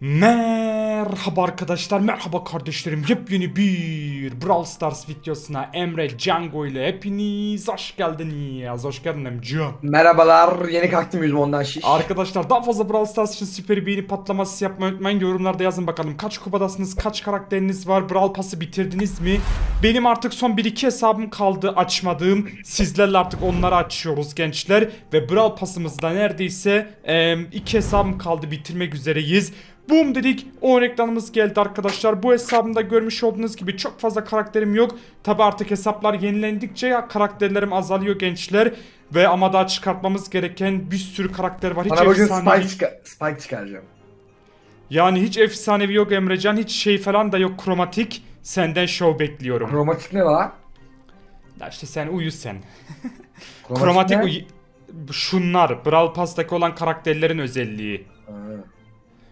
Merhaba arkadaşlar, merhaba kardeşlerim. Yepyeni bir Brawl Stars videosuna Emre Django ile hepiniz hoş geldiniz. Hoş geldin Emrecan. Merhabalar, yeni kalktım yüzüm ondan şiş. Arkadaşlar daha fazla Brawl Stars için süper beğeni patlaması yapmayı unutmayın. Yorumlarda yazın bakalım kaç kupadasınız, kaç karakteriniz var, Brawl Pass'ı bitirdiniz mi? Benim artık son 1-2 hesabım kaldı açmadığım. Sizlerle artık onları açıyoruz gençler. Ve Brawl Pass'ımızı da neredeyse 2 hesabım kaldı bitirmek üzereyiz. Boom dedik 10 reklamımız geldi arkadaşlar. Bu hesabımda görmüş olduğunuz gibi çok fazla karakterim yok. Tabi artık hesaplar yenilendikçe ya karakterlerim azalıyor gençler. Ve ama daha çıkartmamız gereken bir sürü karakter var. Hiç Bana bugün efsanevi- Spike, çıka- Spike çıkaracağım. Yani hiç efsanevi yok Emrecan. Hiç şey falan da yok kromatik. Senden show bekliyorum. Kromatik ne la? Ya işte sen uyu sen. Kromatik, Kromatik uyu... Şunlar. Brawl Pass'taki olan karakterlerin özelliği. Ha.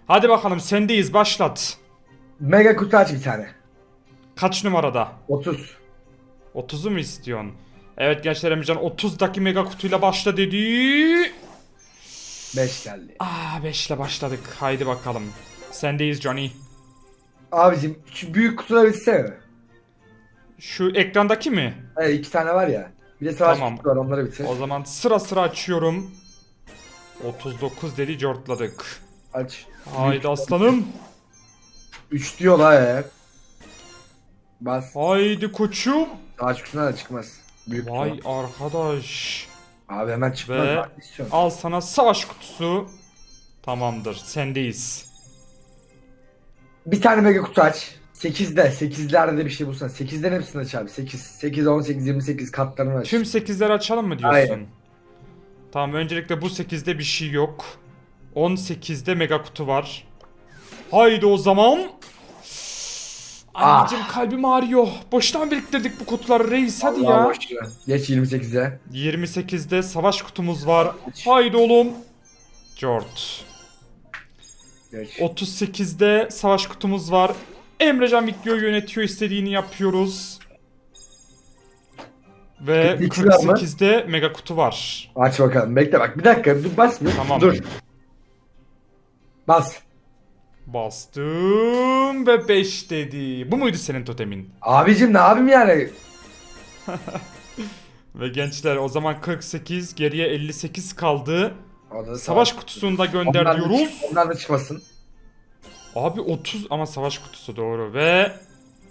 Hadi bakalım sendeyiz başlat. Mega kutu aç bir tane. Kaç numarada? 30. 30'u mu istiyorsun? Evet gençler Emrecan 30'daki mega kutuyla başla dedi. 5 geldi. Aa 5 ile başladık. Haydi bakalım. Sendeyiz Johnny. Abicim şu büyük kutuları bitsene. Şu ekrandaki mi? Evet iki tane var ya. Bir de savaş Tamam. kutu var onları bitir. O zaman sıra sıra açıyorum. 39 dedi cortladık. Aç. Haydi aslanım. 3 diyor la ya. Bas. Haydi koçum. Savaş kutusuna da çıkmaz. Büyük. Vay arkadaş. Abi hemen çıkmaz. Ve- istiyorum. Al sana savaş kutusu. Tamamdır sendeyiz. Bir tane mega kutu aç. 8'de. 8'lerde de bir şey bulsan. 8'den hepsini aç abi. 8, 8, 18, 28 katlarını aç. Tüm 8'leri açalım mı diyorsun? Aynen. Tamam öncelikle bu 8'de bir şey yok. 18'de mega kutu var. Haydi o zaman. Ah. Anneciğim kalbim ağrıyor. Boştan biriktirdik bu kutuları reis hadi Allah ya. boş ver. Geç 28'e. 28'de savaş kutumuz var. Haydi oğlum. Jort. Geç. 38'de savaş kutumuz var. Emrecan videoyu yönetiyor istediğini yapıyoruz. Ve 42 var mı? 48'de mega kutu var. Aç bakalım. Bekle bak. Bir dakika. Dur bas bir. Tamam. Dur. Bas. Bastım ve 5 dedi. Bu muydu senin totemin? Abicim ne yapayım yani? Ve gençler o zaman 48 geriye 58 kaldı. Da Savaş kutusunu da gönder Ondan da çık- Ondan da çıkmasın. Abi 30 ama savaş kutusu doğru ve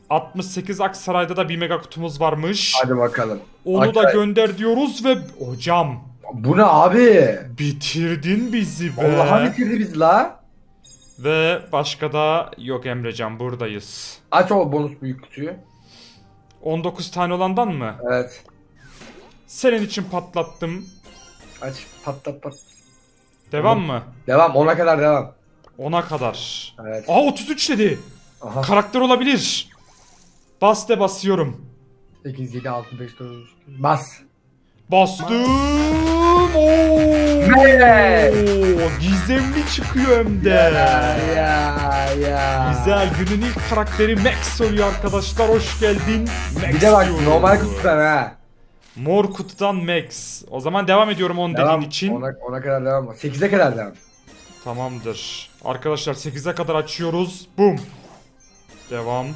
68 Aksaray'da da bir mega kutumuz varmış. Hadi bakalım. Onu da Aksaray'a- gönder diyoruz ve hocam Bu ne abi? bitirdin bizi be. Allah'a bitirdi biz la. Ve başka da yok Emrecan buradayız. Aç o bonus büyük kutuyu. 19 tane olandan mı? Evet. Senin için patlattım. Aç patlat pat. Devam Tamam. mı? Devam ona kadar devam. 10'a kadar. Evet. Aa 33 dedi. Aha. Karakter olabilir. Bas de basıyorum. 8, 7, 6, 5, 4, Bas. Bastım. Oo. Ne? Gizemli çıkıyor hem de. Ya ya ya. Güzel günün ilk karakteri Max oluyor arkadaşlar hoş geldin. Max Bir de bak diyorum. normal kutudan ha. Mor kutudan Max. O zaman devam ediyorum 10 Devam. dediğin için. Ona, ona kadar devam. 8'e kadar devam. Tamamdır. Arkadaşlar 8'e kadar açıyoruz. Boom. Devam.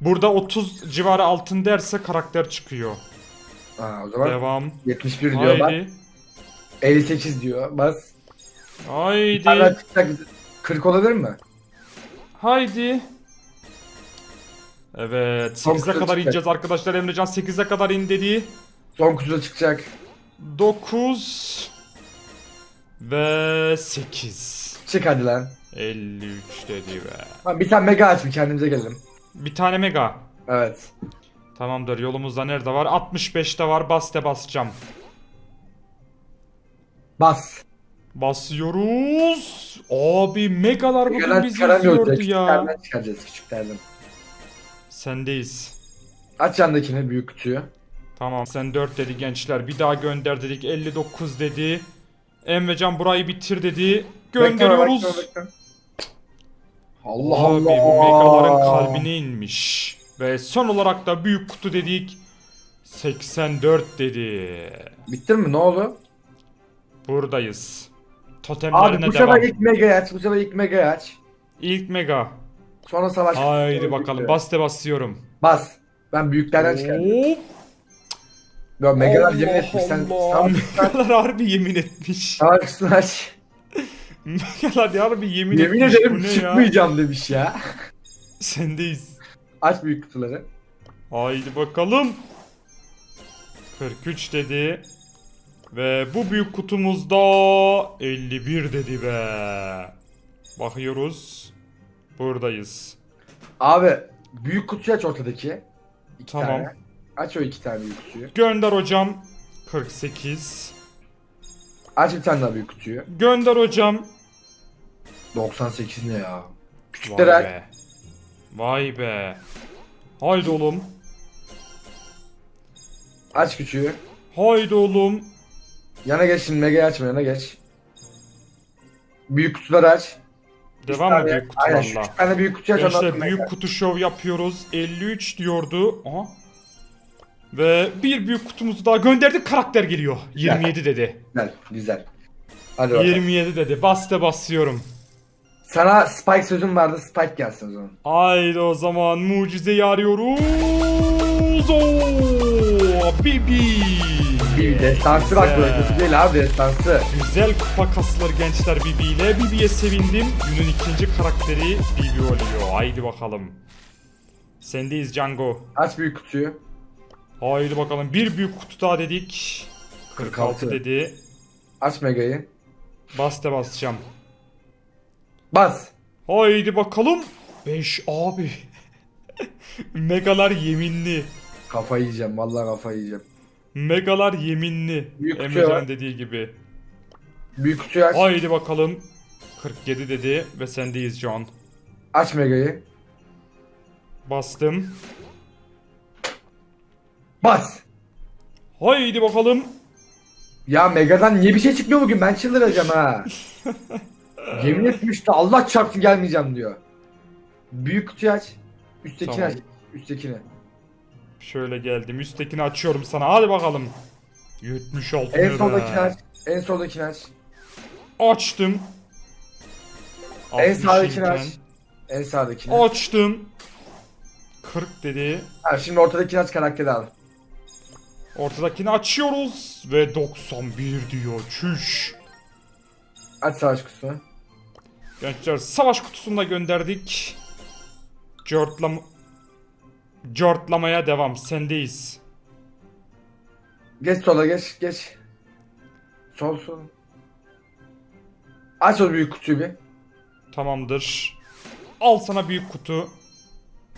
Burada 30 civarı altın derse karakter çıkıyor. Ha, o zaman Devam. 71 diyor bak. Haydi. 58 diyor. Bas. Haydi. çıkacak. 40 olabilir mi? Haydi. Evet. Son 8'e kutu kadar çıkacak. ineceğiz arkadaşlar. Emrecan 8'e kadar in dedi. Son kutuda çıkacak. 9 ve 8. Çık hadi lan. 53 dedi be. Lan bir tane mega aç bir kendimize gelelim. Bir tane mega. Evet. Tamamdır. Yolumuzda nerede var? 65'te var. Bas de basacağım. Bas. Basıyoruz. Abi megalar bugün Megadan bizi izliyordu ya. Küçüklerden çıkaracağız küçüklerden. Sendeyiz. Aç yandakini büyük kutuyu. Tamam sen 4 dedi gençler. Bir daha gönder dedik. 59 dedi. Emrecan burayı bitir dedi. Gönderiyoruz. Bekleme, bekleme, bekleme. Allah Abi Allah. bu megaların kalbine inmiş. Ve son olarak da büyük kutu dedik. 84 dedi. Bitti mi? Ne oldu? Buradayız. Abi Totemlerine bu devam. sefer ilk mega aç. Bu sefer ilk mega aç. İlk mega. Sonra savaş Haydi bakalım. Baste basıyorum. Bas. Ben büyüklerden çıkardım. Hop. Megalar Allah yemin etmiş. Sen Allah. Megalar harbi yemin etmiş. savaş kutusunu aç. Megalar harbi yemin, Yemin etmiş. ederim Bu ne ya? çıkmayacağım demiş ya. Sendeyiz. Aç büyük kutuları. Haydi bakalım. 43 dedi. Ve bu büyük kutumuzda 51 dedi be. Bakıyoruz. Buradayız. Abi büyük kutuyu aç ortadaki. İki Tamam. tane. Aç o iki tane büyük kutuyu. Gönder hocam. 48. Aç bir tane daha büyük kutuyu. Gönder hocam. 98 ne ya? Küçükleri aç. Vay be. Haydi oğlum. Aç küçüğü. Haydi oğlum. Yana geç şimdi Mega'yı açma yana geç. Büyük kutuları aç. Devam mı büyük Aynen şu kutularla? üç tane büyük kutuyu aç Gençler büyük Mega. kutu şov yapıyoruz. 53 diyordu. Aha. Ve bir büyük kutumuzu daha gönderdik. Karakter geliyor. 27 dedi. Güzel güzel. Hadi bakalım. 27 dedi. Baste basıyorum. Sana Spike sözüm vardı Spike gelsin o zaman. Haydi o zaman mucizeyi arıyoruz. Oo, Bibi. Bir destansı bak böyle Güzel. kötü değil abi destansı. Güzel kupa kasılır gençler Bibi ile. Bibi'ye sevindim. Günün ikinci karakteri Bibi oluyor. Haydi bakalım. Sendeyiz Django. Aç büyük kutuyu. Haydi bakalım. Bir büyük kutu daha dedik. 46 46. dedi. Aç Mega'yı. Baste basacağım. Bas. Haydi bakalım. 5 abi. Megalar yeminli. Kafayı yiyeceğim vallahi kafayı yiyeceğim. Megalar yeminli. Büyük Emrecan dediği gibi. Büyük kutuyu aç. Haydi bakalım. 47 dedi ve sendeyiz John. Aç Mega'yı. Bastım. Bas. Haydi bakalım. Ya Mega'dan niye bir şey çıkmıyor bugün? Ben çıldıracağım ha. Yemin etmiş de Allah çarpsın gelmeyeceğim diyor. Büyük kutuyu aç. Üsttekini Tamam. aç. Üsttekini. Şöyle geldim. Üsttekini açıyorum sana. Hadi bakalım. 76 En lira. soldakini aç. En soldakini aç. Açtım. En 60 sağdakini aç. iken. En sağdakini. Açtım. 40 dedi. Ha, şimdi ortadakini aç karakteri al. Ortadakini açıyoruz ve 91 diyor. Çüş. Aç savaş kutusunu. Gençler savaş kutusunda gönderdik. Cortlam Cortlamaya devam. Sendeyiz. Geç sola geç geç. Sol sol. Aç o büyük kutuyu bir. Tamamdır. Al sana büyük kutu.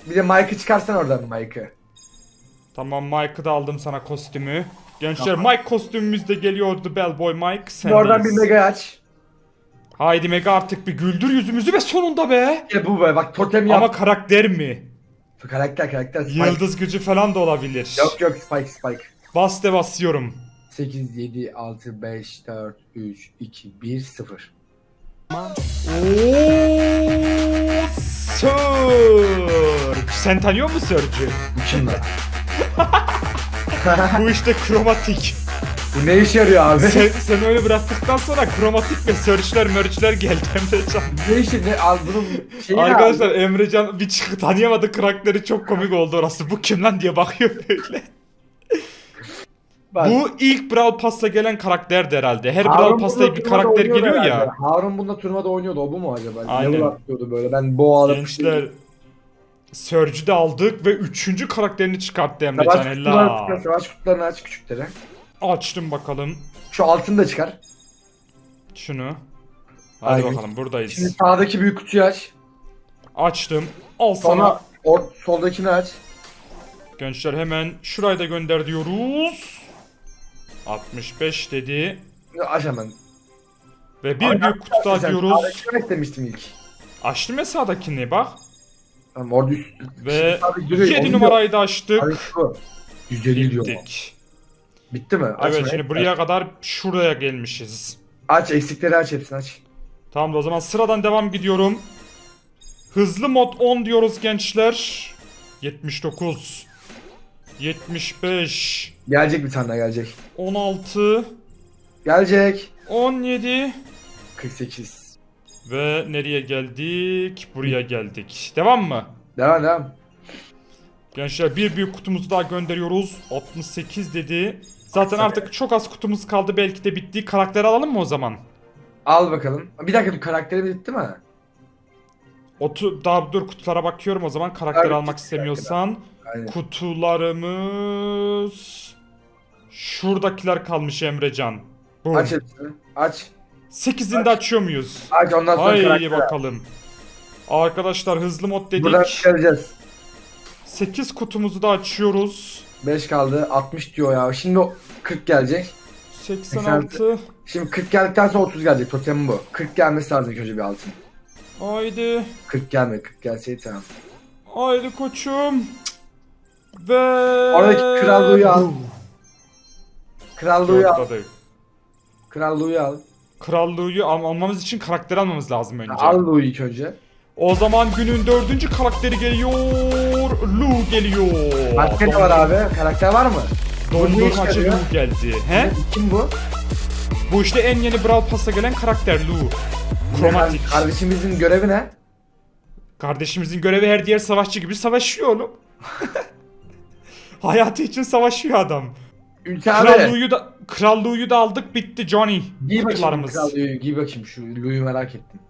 Bir de Mike'ı çıkarsan oradan Mike'ı. Tamam Mike'ı da aldım sana kostümü. Gençler Mike kostümümüz de geliyordu Bellboy Mike. Sendeyiz. oradan bir mega aç. Haydi Mega artık bir güldür yüzümüzü ve sonunda be. İşte bu be bak totem yap. Ama karakter mi? Karakter karakter Spike. Yıldız gücü falan da olabilir. Yok yok Spike Spike. Bas de basıyorum. 8, 7, 6, 5, 4, 3, 2, 1, 0. Ooo Surge. Sen tanıyor musun kim lan? Bu işte kromatik. Bu ne işe yarıyor abi? sen, sen öyle bıraktıktan sonra kromatik ve Surge'ler mörçler geldi Emrecan. ne işe ne al bunun şeyi ne Arkadaşlar abi? Emrecan bir çıkı tanıyamadı karakteri çok komik oldu orası. Bu kim lan diye bakıyor böyle. Bak, Bu ilk Brawl Pass'a gelen karakterdi herhalde. Her Harun Brawl Pass'ta bir turnuvada karakter oynuyordu geliyor herhalde. ya. Harun bununla turnuvada oynuyordu o bu mu acaba? Aynen. Level atlıyordu böyle ben boğalı Gençler Surge'ü de aldık ve üçüncü karakterini çıkarttı Emrecan Savaş kutularını çıkar, Ella. savaş kutularını aç küçükleri. Açtım bakalım Şu altını da çıkar. şunu. Hadi Aynen. bakalım buradayız. Şimdi sağdaki büyük kutuyu aç. Açtım. Al sana. Sonra or soldakini aç. Gençler hemen şurayı da gönder diyoruz. 65 dedi. Aç hemen. Ve bir Aynen. büyük kutu daha diyoruz. sağdakini aç demiştim ilk. Açtım ya sağdakini bak. Tamam orada üst. Ve Şimdi sağdaki duruyor, 7 onu numarayı da diyor. açtık. Abi şu. 150 diyor. Bitti mi? Aç Evet şimdi buraya kadar şuraya gelmişiz. Aç eksikleri aç hepsini aç. Tamam da o zaman sıradan devam gidiyorum. Hızlı mod 10 diyoruz gençler. 79 75 Gelecek bir tane daha gelecek. 16 Gelecek. 17 48. Ve nereye geldik? Buraya geldik. Devam mı? Devam devam. Gençler bir büyük kutumuzu daha gönderiyoruz. 68 dedi. Zaten artık çok az kutumuz kaldı. Belki de bitti. Karakteri alalım mı o zaman? Al bakalım. Bir dakika dur karakterimiz bitti mi? Otu, daha dur kutulara bakıyorum o zaman. Karakteri Evet, almak istemiyorsan. Aynen. Kutularımız... Şuradakiler kalmış Emrecan. Bu. Aç hepsini. Aç. 8'ini de açıyor muyuz? Aç ondan sonra Haydi karakter. al. bakalım. Arkadaşlar hızlı mod dedik. Buradan çıkaracağız. 8 kutumuzu da açıyoruz. 5 kaldı. 60 diyor ya. Şimdi o 40 gelecek. 86. Şimdi 40 geldikten sonra 30 gelecek. Totem bu. 40 gelmesi lazım ilk önce bir altın. Haydi. 40 gelmedi. 40 gelseydi tamam. Haydi koçum. Ve... Oradaki krallığı al. Krallığı al. Krallığı al. Krallığı al- almamız için karakter almamız lazım önce. Al Lou'yu ilk önce. O zaman günün dördüncü karakteri geliyor. Lu geliyor. Başka ne var abi? Karakter var mı? Bu ne işe Dondurmacı yarıyor? Lu geldi. He? Kim bu? Bu işte en yeni Brawl Pass'a gelen karakter Lu. Kromatik. Kardeşimizin görevi ne? Kardeşimizin görevi her diğer savaşçı gibi savaşıyor oğlum. Hayatı için savaşıyor adam. Ülke abi. Krallığı da Krallığı da aldık bitti Johnny. Giy bakayım Kutularımız. krallığı. Giy bakayım şu Lou'yu merak ettim.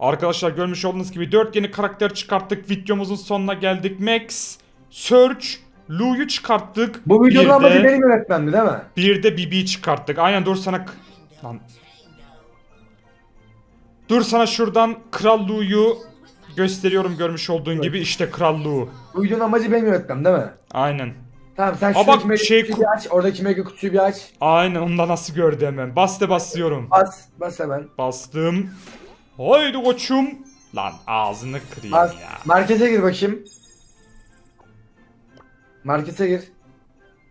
Arkadaşlar görmüş olduğunuz gibi 4 yeni karakter çıkarttık. Videomuzun sonuna geldik. Max, Search, Lu'yu çıkarttık. Bu videonun bir amacı de, benim yönetmemdi değil mi? bir de Bibi'yi çıkarttık. Aynen dur sana... Lan. Dur sana şuradan Kral Lu'yu gösteriyorum görmüş olduğun Evet. gibi. işte Kral Lu. Bu videonun amacı benim yönetmem değil mi? Aynen. Tamam sen şuradaki bak, şey- kutuyu bir aç. Oradaki mega kutuyu bir aç. Aynen onu da nasıl gördü hemen. Bas de basıyorum. Bas. Bas hemen. Bastım. Haydi koçum. Lan ağzını kırayım Bas. ya. Markete gir bakayım. Markete gir.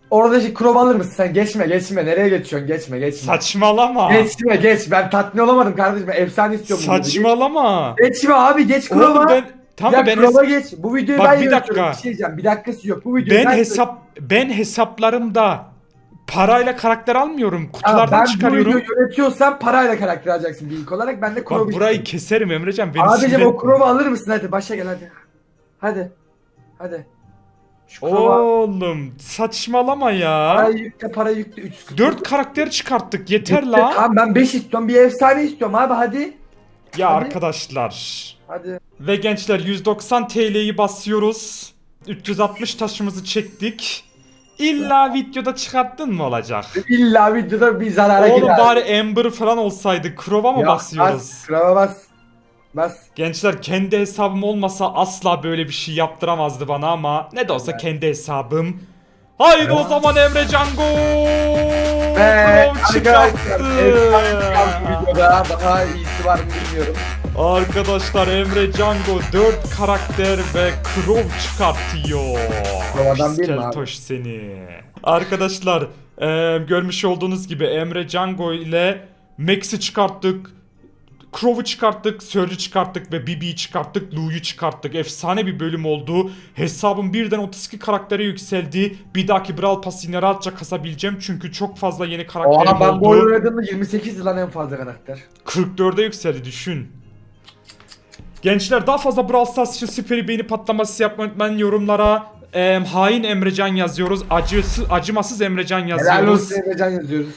Orada şey krom alır mısın sen? Geçme geçme. Nereye geçiyorsun? Geçme geçme. Saçmalama. Geçme geç. Ben tatmin olamadım kardeşim. Ben efsane istiyorum. bunu. Saçmalama. Geçme abi geç Oğlum kroma. ben tamam ya ben kroma geç. Bu videoyu Bak, ben bir yönetiyorum. dakika. Bir şey diyeceğim. Bir dakikası yok. Bu videoyu ben ben hesap ben hesaplarımda parayla karakter almıyorum. Kutulardan ben çıkarıyorum. videoyu yönetiyorsam parayla karakter alacaksın ilk olarak. Ben de Bak burayı keserim Emrecan. Beni Abicim sinir- o kromu alır mısın? Hadi başa gel hadi. Hadi. Hadi. Şu. Oğlum saçmalama ya. Para yükle para yükle. 3 Dört karakter çıkarttık yeter la. Tamam ben 5 istiyorum. Bir efsane istiyorum abi hadi. Ya Hadi. arkadaşlar. Hadi. Ve gençler 190 TL'yi basıyoruz. 360 taşımızı çektik. İlla videoda çıkarttın mı olacak? İlla videoda bir zarara Oğlum girer. bari Amber falan olsaydı. Krova mı Ya, basıyoruz? Bas, krava bas. Bas. Gençler kendi hesabım olmasa asla böyle bir şey yaptıramazdı bana ama ne de olsa kendi hesabım. Haydi o zaman Emre Cango. Ve arkadaşlar çıkarttı. daha iyisi var mı bilmiyorum. Arkadaşlar Emre Cango 4 karakter ve Crow çıkartıyor. Crow'dan değil mi abi? Keltoş seni. Arkadaşlar eee, görmüş olduğunuz gibi Emre Cango ile Max'i çıkarttık. Crow'u çıkarttık, Surge'ü çıkarttık ve Bibi'yi çıkarttık, Lu'yu çıkarttık. Efsane bir bölüm oldu. Hesabım birden 32 karaktere yükseldi. Bir dahaki Brawl Pass yine rahatça kasabileceğim çünkü çok fazla yeni karakterim Oha ben bu oyunu oldu. oynadığımda 28 lan en fazla karakter. 44'e yükseldi düşün. Gençler daha fazla Brawl Stars için süper beğeni patlaması yapmayı unutmayın yorumlara. em, hain Emrecan yazıyoruz. Acısız, acımasız Emrecan Helal yazıyoruz. olsun Emrecan yazıyoruz.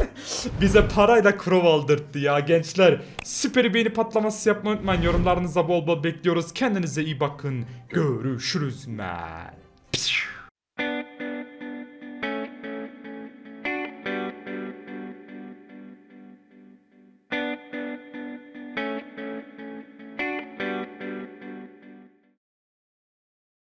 Bize parayla krov aldırttı ya gençler. Süper beğeni patlaması yapmayı unutmayın. Yorumlarınıza bol bol bekliyoruz. Kendinize iyi bakın. Görüşürüz men.